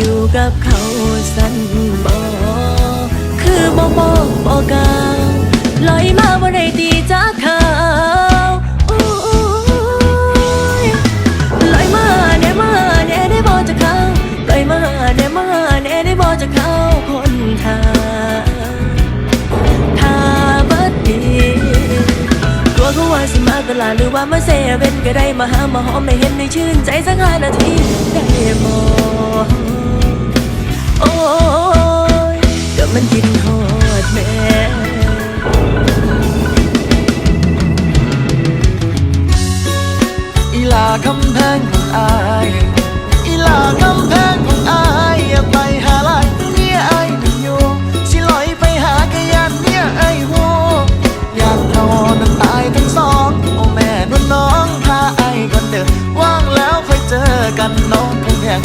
อยู่กับเขาสันบอคือบ่บอกบอกกาลอยมาบ่ได้ตีจากเขาโอ้ยลอยมาแน่มาแน่ได้บอกจากเขาลอยมาแน่มาแน่ได้บอกจากเขาคนทางถ้าบัดดีตัวเขาว่าสิมาตลาดหรือว่ามาเซเว่นก็ได้มาหามาหอมไม่เห็นได้ชื่นใจสักห้านาทีได้บ่ มันกินหอดแม่อีลาคำแพงของอายอีลาคำแพงของอายอย่าไปหาลายเนี่ยไอ้หนึ่งโยสิลอยไปหากยันเนี่ยไอ้โวอยากนอนน้ำตายทั้งสองโอ้แม่นุ่นน้องพาไอ้ก่อนเด้อว่างแล้วค่อยเจอกันน้องคงแพง